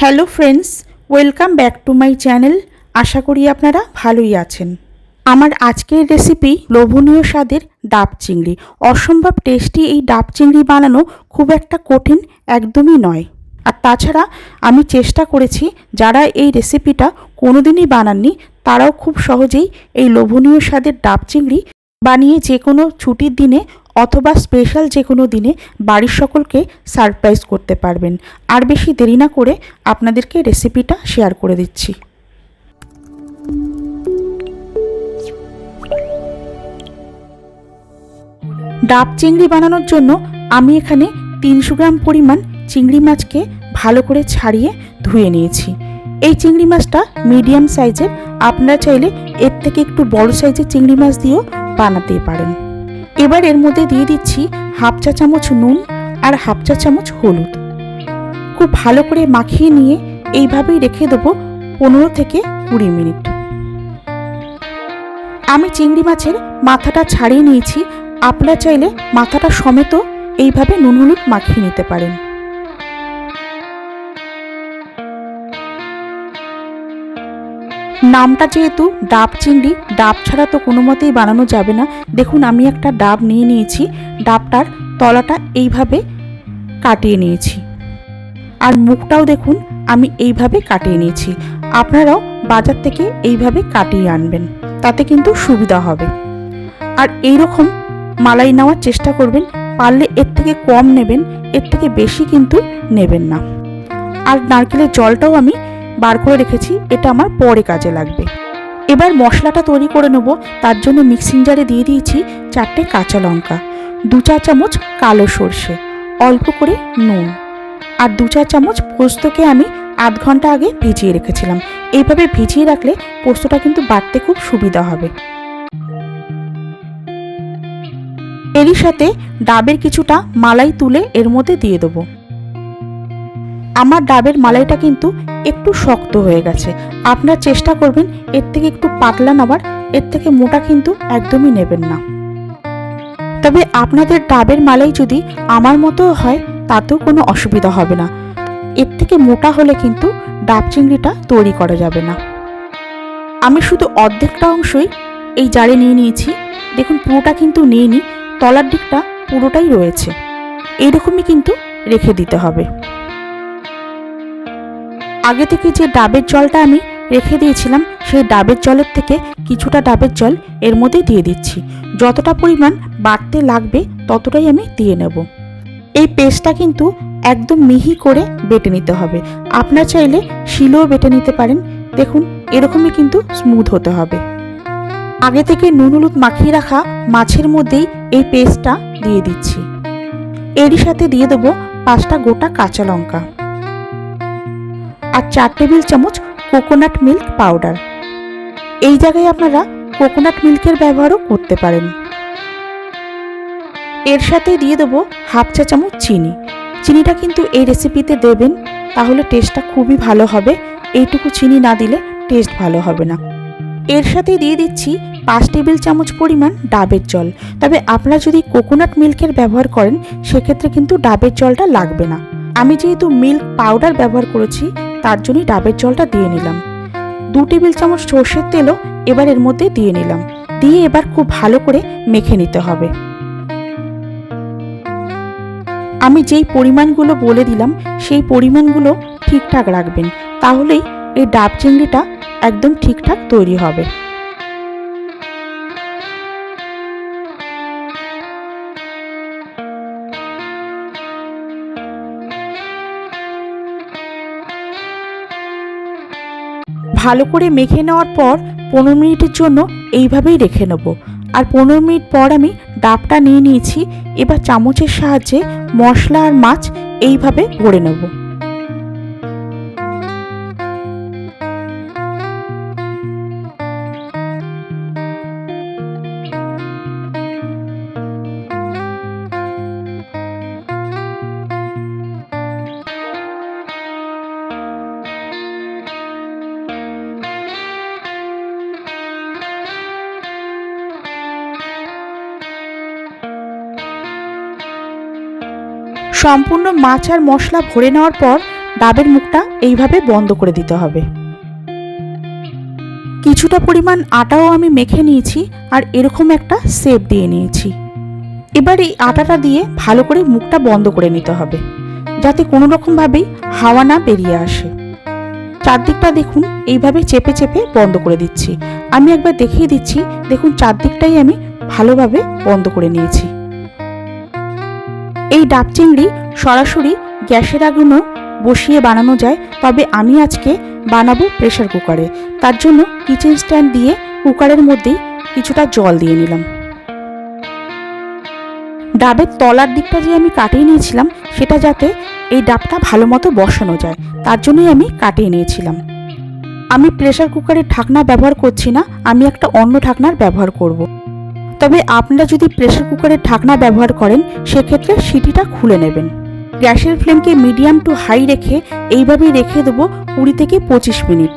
Hello friends, welcome back to my channel. আশা করি আপনারা ভালোই আছেন। আমার আজকের রেসিপি লোভনীয় স্বাদের ডাব চিংড়ি। অসম্ভব টেস্টি এই ডাব চিংড়ি বানানো খুব একটা কঠিন একদমই নয়। আর তাছাড়া আমি চেষ্টা করেছি, যারা এই রেসিপিটা কোনোদিনই বানাননি, তারাও খুব সহজেই এই লোভনীয় স্বাদের ডাব চিংড়ি বানিয়ে যে কোনো ছুটির দিনে অথবা স্পেশাল যে কোনো দিনে বাড়ির সকলকে সারপ্রাইজ করতে পারবেন। আর বেশি দেরি না করে আপনাদেরকে রেসিপিটা শেয়ার করে দিচ্ছি। ডাব চিংড়ি বানানোর জন্য আমি এখানে তিনশো গ্রাম পরিমাণ চিংড়ি মাছকে ভালো করে ছাড়িয়ে ধুয়ে নিয়েছি। এই চিংড়ি মাছটা মিডিয়াম সাইজের আপনারা চাইলে এর থেকে একটু বড় সাইজের চিংড়ি মাছ দিয়েও বানাতেই পারেন। এবার এর মধ্যে দিয়ে দিচ্ছি হাফ চা চামচ নুন আর হাফ চা চামচ হলুদ। খুব ভালো করে মাখিয়ে নিয়ে এইভাবেই রেখে দেবো পনেরো থেকে কুড়ি মিনিট। আমি চিংড়ি মাছের মাথাটা ছাড়িয়ে নিয়েছি। আপনারা চাইলে মাথাটা সমেত এইভাবে নুন হলুদ মাখিয়ে নিতে পারেন। নামটা যেহেতু ডাব চিংড়ি, ডাব ছাড়া তো কোনো মতেই বানানো যাবে না। দেখুন, আমি একটা ডাব নিয়ে নিয়েছি। ডাবটার তলাটা এইভাবে কাটিয়ে নিয়েছি। আর মুখটাও দেখুন, আমি এইভাবে কাটিয়ে নিয়েছি। আপনারাও বাজার থেকে এইভাবে কাটিয়ে আনবেন, তাতে কিন্তু সুবিধা হবে। আর এই রকম মালাই নেওয়ার চেষ্টা করবেন, পারলে এর থেকে কম নেবেন, এর থেকে বেশি কিন্তু নেবেন না। আর নারকেলের জলটাও আমি বার করে রেখেছি, এটা আমার পরে কাজে লাগবে। এবার মশলাটা তৈরি করে নেব, তার জন্য মিক্সিং জারে দিয়ে দিয়েছি চারটে কাঁচা লঙ্কা, দু চা চামচ কালো সর্ষে, অল্প করে নুন, আর দু চা চামচ পোস্তকে আমি আধ ঘণ্টা আগে ভিজিয়ে রেখেছিলাম। এইভাবে ভিজিয়ে রাখলে পোস্তটা কিন্তু বাটতে খুব সুবিধা হবে। এরই সাথে ডাবের কিছুটা মালাই তুলে এর মধ্যে দিয়ে দেবো। আমার ডাবের মালাইটা কিন্তু একটু শক্ত হয়ে গেছে। আপনার চেষ্টা করবেন এর থেকে একটু পাতলা নেওয়ার, এর থেকে মোটা কিন্তু একদমই নেবেন না। তবে আপনাদের ডাবের মালাই যদি আমার মতো হয়, তাতেও কোনো অসুবিধা হবে না। এর থেকে মোটা হলে কিন্তু ডাব চিংড়িটা তৈরি করা যাবে না। আমি শুধু অর্ধেকটা অংশই এই জারে নিয়ে নিয়েছি। দেখুন, পুরোটা কিন্তু নিইনি, তলার দিকটা পুরোটাই রয়েছে। এইরকমই কিন্তু রেখে দিতে হবে। আগে থেকে যে ডাবের জলটা আমি রেখে দিয়েছিলাম, সেই ডাবের জলের থেকে কিছুটা ডাবের জল এর মধ্যে দিয়ে দিচ্ছি। যতটা পরিমাণ বাড়তে লাগবে, ততটাই আমি দিয়ে নেব। এই পেস্টটা কিন্তু একদম মিহি করে বেটে নিতে হবে। আপনার চাইলে শিলেও বেটে নিতে পারেন। দেখুন, এরকমই কিন্তু স্মুথ হতে হবে। আগে থেকে নুন হলুদ মাখিয়ে রাখা মাছের মধ্যেই এই পেস্টটা দিয়ে দিচ্ছি। এরই সাথে দিয়ে দেবো পাঁচটা গোটা কাঁচা লঙ্কা। আর চার টেবিল চামচ কোকোনাট মিল্ক পাউডার এই জায়গায় আপনারা কোকোনাট মিল্কের ব্যবহারও করতে পারেন। এর সাথে দিয়ে দেবো হাফ চা চামচ চিনি। চিনিটা কিন্তু এই রেসিপিতে দেবেন, তাহলে টেস্টটা খুবই ভালো হবে। এইটুকু চিনি না দিলে টেস্ট ভালো হবে না। এর সাথে দিয়ে দিচ্ছি পাঁচ টেবিল চামচ পরিমাণ ডাবের জল। তবে আপনারা যদি কোকোনাট মিল্কের ব্যবহার করেন, সেক্ষেত্রে কিন্তু ডাবের জলটা লাগবে না। আমি যেহেতু মিল্ক পাউডার ব্যবহার করেছি তার জন্যই ডাবের জলটা দিয়ে নিলাম। দু টেবিল চামচ সর্ষের তেলও এবার এর মধ্যে দিয়ে নিলাম। দিয়ে এবার খুব ভালো করে মেখে নিতে হবে। আমি যেই পরিমাণগুলো বলে দিলাম, সেই পরিমাণগুলো ঠিকঠাক রাখবেন। তাহলেই এই ডাব চিংড়িটা একদম ঠিকঠাক তৈরি হবে। ভালো করে মেখে নেওয়ার পর পনেরো মিনিটের জন্য এইভাবেই রেখে নেব। আর পনেরো মিনিট পর আমি ডাবটা নিয়ে নিয়েছি। এবার চামচের সাহায্যে মশলা আর মাছ এইভাবে ভরে নেব। সম্পূর্ণ মাছ আর মশলা ভরে নেওয়ার পর ডাবের মুখটা এইভাবে বন্ধ করে দিতে হবে। কিছুটা পরিমাণ আটাও আমি মেখে নিয়েছি আর এরকম একটা সেপ দিয়ে নিয়েছি। এবার এই আটাটা দিয়ে ভালো করে মুখটা বন্ধ করে নিতে হবে, যাতে কোনো রকমভাবেই হাওয়া না বেরিয়ে আসে। চারদিকটা দেখুন এইভাবে চেপে চেপে বন্ধ করে দিচ্ছি। আমি একবার দেখিয়ে দিচ্ছি, দেখুন চারদিকটাই আমি ভালোভাবে বন্ধ করে নিয়েছি। এই ডাব চিংড়ি সরাসরি গ্যাসের আগুনও বসিয়ে বানানো যায়, তবে আমি আজকে বানাবো প্রেশার কুকারে। তার জন্য কিচেন স্ট্যান্ড দিয়ে কুকারের মধ্যেই কিছুটা জল দিয়ে নিলাম। ডাবের তলার দিকটা যে আমি কাটিয়ে নিয়েছিলাম, সেটা যাতে এই ডাবটা ভালো মতো বসানো যায়, তার জন্যই আমি কাটিয়ে নিয়েছিলাম। আমি প্রেশার কুকারের ঢাকনা ব্যবহার করছি না, আমি একটা অন্য ঢাকনার ব্যবহার করব। তবে আপনারা যদি প্রেসার কুকারের ঢাকনা ব্যবহার করেন, সেক্ষেত্রে সিটিটা খুলে নেবেন। গ্যাসের ফ্লেমকে মিডিয়াম টু হাই রেখে এইভাবেই রেখে দেবো কুড়ি থেকে পঁচিশ মিনিট।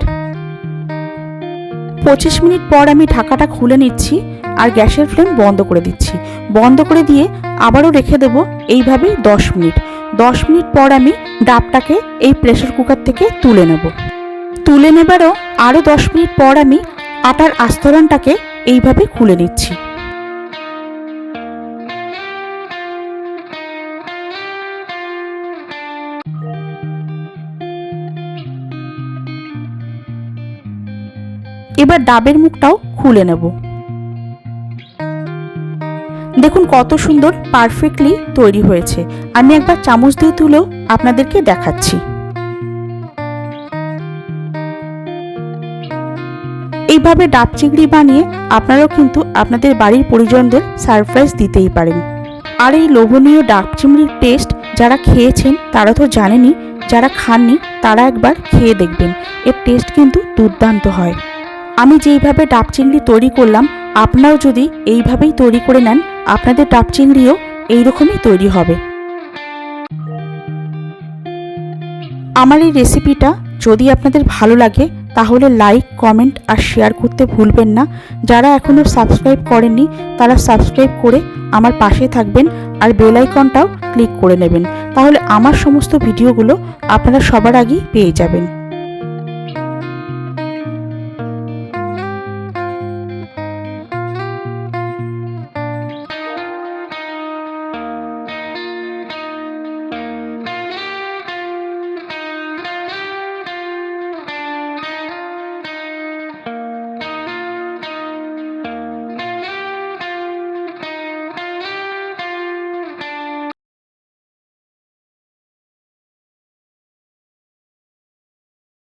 পঁচিশ মিনিট পর আমি ঢাকাটা খুলে নিচ্ছি আর গ্যাসের ফ্লেম বন্ধ করে দিচ্ছি। বন্ধ করে দিয়ে আবারও রেখে দেব এইভাবেই দশ মিনিট। দশ মিনিট পর আমি ডাবটাকে এই প্রেসার কুকার থেকে তুলে নেব। তুলে নেবারও আরও দশ মিনিট পর আমি আটার আস্তরণটাকে এইভাবে খুলে নিচ্ছি। এবার ডাবের মুখটাও খুলে নেব। দেখুন কত সুন্দর পারফেক্টলি তৈরি হয়েছে। আমি একবার চামচ দিয়ে তুলেও আপনাদেরকে দেখাচ্ছি। এইভাবে ডাব চিংড়ি বানিয়ে আপনারাও কিন্তু আপনাদের বাড়ির পরিজনদের সারপ্রাইজ দিতেই পারেন। আর এই লোভনীয় ডাব চিংড়ির টেস্ট যারা খেয়েছেন তারা তো জানেনি যারা খাননি তারা একবার খেয়ে দেখবেন। এর টেস্ট কিন্তু দুর্দান্ত হয়। আমি যেইভাবে ডাব চিংড়ি তৈরি করলাম, আপনারাও যদি এইভাবেই তৈরি করে নেন, আপনাদের ডাব চিংড়িও এইরকমই তৈরি হবে। আমার এই রেসিপিটা যদি আপনাদের ভালো লাগে, তাহলে লাইক, কমেন্ট আর শেয়ার করতে ভুলবেন না। যারা এখনও সাবস্ক্রাইব করেননি, তারা সাবস্ক্রাইব করে আমার পাশে থাকবেন আর বেল আইকনটাও ক্লিক করে নেবেন। তাহলে আমার সমস্ত ভিডিওগুলো আপনারা সবার আগেই পেয়ে যাবেন।